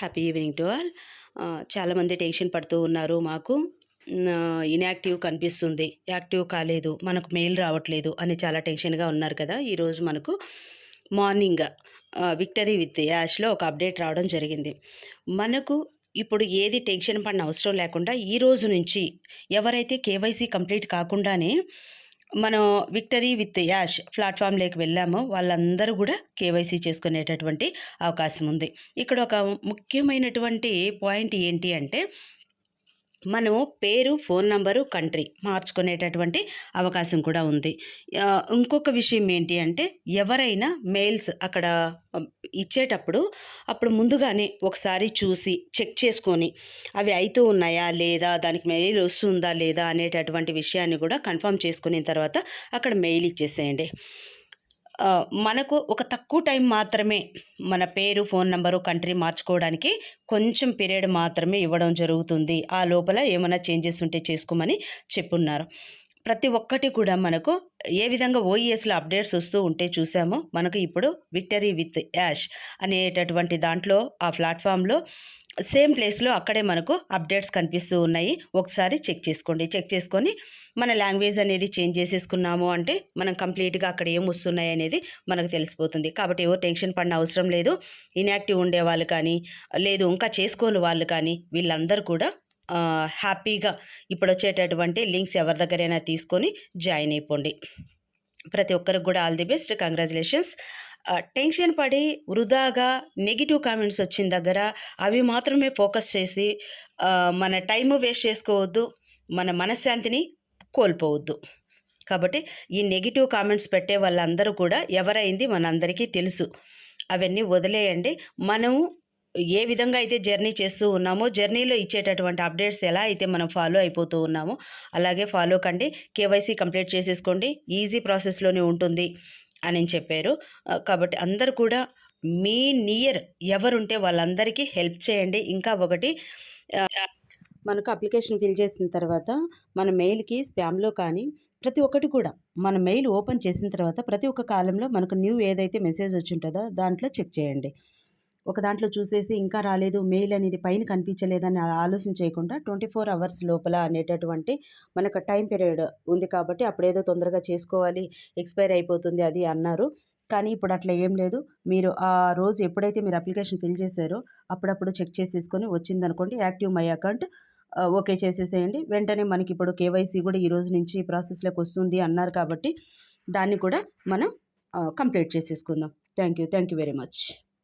Happy evening to all. చాలామంది tension పడుతూ ఉన్నారు మాకు. ఇన్యాక్టివ్ కనిపిస్తుంది. యాక్టివ్ కాలేదు. మనకు మెయిల్ రావట్లేదు అని చాలా టెన్షన్గా ఉన్నారు కదా ఈరోజు మనకు. మార్నింగ్ విక్టరీ విత్ యాష్లో ఒక అప్డేట్ రావడం జరిగింది. మనకు ఇప్పుడు ఏది టెన్షన్ పడిన అవసరం లేకుండా ఈ రోజు నుంచి ఎవరైతే కేవైసీ కంప్లీట్ కాకుండానే మనం విక్టరీ విత్ యాష్ ప్లాట్ఫామ్లోకి వెళ్ళామో. వాళ్ళందరూ కూడా కేవైసీ చేసుకునేటటువంటి అవకాశం ఉంది. ఇక్కడ ఒక ముఖ్యమైనటువంటి పాయింట్ ఏంటి అంటే మనము పేరు ఫోన్ నంబరు కంట్రీ మార్చుకునేటటువంటి అవకాశం కూడా ఉంది. ఇంకొక విషయం ఏంటి అంటే ఎవరైనా మెయిల్స్ అక్కడ ఇచ్చేటప్పుడు అప్పుడు ముందుగానే ఒకసారి చూసి చెక్ చేసుకొని అవి అవుతూ ఉన్నాయా లేదా దానికి మెయిల్ వస్తుందా లేదా అనేటటువంటి విషయాన్ని కూడా కన్ఫర్మ్ చేసుకున్న తర్వాత అక్కడ మెయిల్ ఇచ్చేసేయండి. మనకు ఒక తక్కువ టైం మాత్రమే మన పేరు ఫోన్ నంబరు కంట్రీ మార్చుకోవడానికి కొంచెం పీరియడ్ మాత్రమే ఇవ్వడం జరుగుతుంది. ఆ లోపల ఏమైనా చేంజెస్ ఉంటే చేసుకోమని చెప్పున్నారు. ప్రతి ఒక్కటి కూడా మనకు ఏ విధంగా ఓఈఎస్లో అప్డేట్స్ వస్తూ ఉంటే చూసామో మనకు ఇప్పుడు విక్టరీ విత్ యాష్ అనేటటువంటి దాంట్లో ఆ ప్లాట్ఫామ్లో సేమ్ ప్లేస్లో అక్కడే మనకు అప్డేట్స్ కనిపిస్తూ ఉన్నాయి. ఒకసారి చెక్ చేసుకోండి. చెక్ చేసుకొని మన లాంగ్వేజ్ అనేది చేంజ్ చేసేసుకున్నాము అంటే మనం కంప్లీట్గా అక్కడ ఏం వస్తున్నాయి అనేది మనకు తెలిసిపోతుంది. కాబట్టి ఎవరు టెన్షన్ పడిన అవసరం లేదు. ఇన్యాక్టివ్ ఉండే వాళ్ళు కానీ లేదు ఇంకా చేసుకోని వాళ్ళు కానీ వీళ్ళందరూ కూడా హ్యాపీగా ఇప్పుడు వచ్చేటటువంటి లింక్స్ ఎవరి దగ్గరైనా తీసుకొని జాయిన్ అయిపోండి. ప్రతి ఒక్కరికి కూడా all the best. Congratulations. Tension పడి వృధాగా నెగిటివ్ కామెంట్స్ వచ్చిన దగ్గర అవి మాత్రమే ఫోకస్ చేసి మన టైం వేస్ట్ చేసుకోవద్దు. మన మనశ్శాంతిని కోల్పోవద్దు. కాబట్టి ఈ నెగిటివ్ కామెంట్స్ పెట్టే వాళ్ళందరూ కూడా ఎవరైంది మనందరికీ తెలుసు. అవన్నీ వదిలేయండి. మనము ఏ విధంగా అయితే జర్నీ చేస్తూ ఉన్నామో జర్నీలో ఇచ్చేటటువంటి అప్డేట్స్ ఎలా అయితే మనం ఫాలో అయిపోతూ ఉన్నామో అలాగే ఫాలో కండి. కేవైసీ కంప్లీట్ చేసేసుకోండి. ఈజీ ప్రాసెస్లోనే ఉంటుంది అని చెప్పారు. కాబట్టి అందరు కూడా మీ నియర్ ఎవరుంటే వాళ్ళందరికీ హెల్ప్ చేయండి. ఇంకా ఒకటి మనకు అప్లికేషన్ ఫిల్ చేసిన తర్వాత మన మెయిల్కి స్పామ్లో కానీ ప్రతి ఒక్కటి కూడా మన మెయిల్ ఓపెన్ చేసిన తర్వాత ప్రతి ఒక్క కాలంలో మనకు న్యూ ఏదైతే మెసేజ్ వచ్చి ఉంటుందో దాంట్లో చెక్ చేయండి. ఒక దాంట్లో చూసేసి ఇంకా రాలేదు మెయిల్ అనేది పైన కనిపించలేదని ఆలోచన చేయకుండా ట్వంటీ ఫోర్ అవర్స్ లోపల అనేటటువంటి మనకు టైం పీరియడ్ ఉంది కాబట్టి అప్పుడేదో తొందరగా చేసుకోవాలి ఎక్స్పైర్ అయిపోతుంది అది అన్నారు. కానీ ఇప్పుడు అట్లా ఏం లేదు. మీరు ఆ రోజు ఎప్పుడైతే మీరు అప్లికేషన్ ఫిల్ చేశారో అప్పుడప్పుడు చెక్ చేసేసుకొని వచ్చిందనుకోండి యాక్టివ్ మై అకౌంట్ ఓకే చేసేసేయండి. వెంటనే మనకి ఇప్పుడు కేవైసీ కూడా ఈ రోజు నుంచి ప్రాసెస్లోకి వస్తుంది అన్నారు కాబట్టి దాన్ని కూడా మనం కంప్లీట్ చేసేసుకుందాం. Thank you. Thank you very much.